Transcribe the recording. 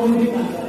committee